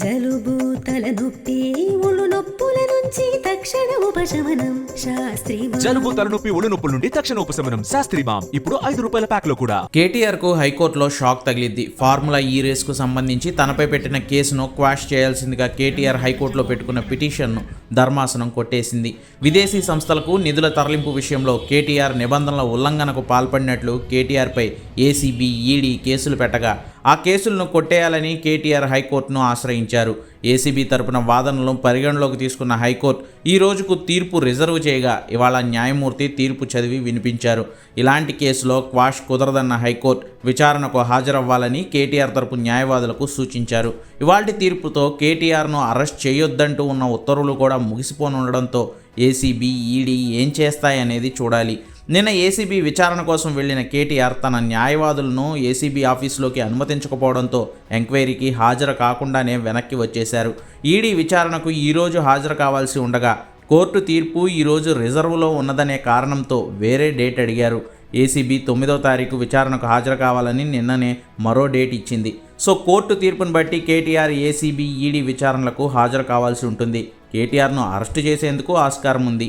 జలుబు తలనొప్పి ఒళ్ళు నొప్పులను తక్షణ ఉపశమనం శాస్త్రి జలుబు తలనొప్పి ఒళ్ళు నొప్పుల నుండి తక్షణ ఉపశమనం శాస్త్రి మామ్ ఇప్పుడు ఐదు రూపాయల ప్యాక్లో కూడా. కేటీఆర్కు హైకోర్టులో షాక్ తగిలిద్ది. ఫార్ములా ఈ రేస్కు సంబంధించి తనపై పెట్టిన కేసును క్వాష్ చేయాల్సిందిగా కేటీఆర్ హైకోర్టులో పెట్టుకున్న పిటిషన్ను ధర్మాసనం కొట్టేసింది. విదేశీ సంస్థలకు నిధుల తరలింపు విషయంలో కేటీఆర్ నిబంధనల ఉల్లంఘనకు పాల్పడినట్లు కేటీఆర్పై ఏసీబీ ఈడీ కేసులు పెట్టగా ఆ కేసులను కొట్టేయాలని కేటీఆర్ హైకోర్టును ఆశ్రయించారు. ఏసీబీ తరపున వాదనలను పరిగణలోకి తీసుకున్న హైకోర్టు ఈ రోజుకు తీర్పు రిజర్వ్ చేయగా ఇవాళ న్యాయమూర్తి తీర్పు చదివి వినిపించారు. ఇలాంటి కేసులో క్వాష్ కుదరదన్న హైకోర్టు విచారణకు హాజరవ్వాలని కేటీఆర్ తరపు న్యాయవాదులకు సూచించారు. ఇవాల్టి తీర్పుతో కేటీఆర్ను అరెస్ట్ చేయొద్దంటూ ఉన్న ఉత్తర్వులు కూడా ముగిసిపోనుండడంతో ఏసీబీ ఈడీ ఏం చేస్తాయనేది చూడాలి. నిన్న ఏసీబీ విచారణ కోసం వెళ్ళిన కేటీఆర్ తన న్యాయవాదులను ఏసీబీ ఆఫీసులోకి అనుమతించకపోవడంతో ఎంక్వైరీకి హాజరు కాకుండానే వెనక్కి వచ్చేశారు. ఈడీ విచారణకు ఈరోజు హాజరు కావాల్సి ఉండగా కోర్టు తీర్పు ఈరోజు రిజర్వులో ఉన్నదనే కారణంతో వేరే డేట్ అడిగారు. ఏసీబీ తొమ్మిదో తారీఖు విచారణకు హాజరు కావాలని నిన్ననే మరో డేట్ ఇచ్చింది. సో కోర్టు తీర్పును బట్టి కేటీఆర్ ఏసీబీ ఈడీ విచారణలకు హాజరు కావాల్సి ఉంటుంది. కేటీఆర్ను అరెస్టు చేసేందుకు ఆస్కారం ఉంది.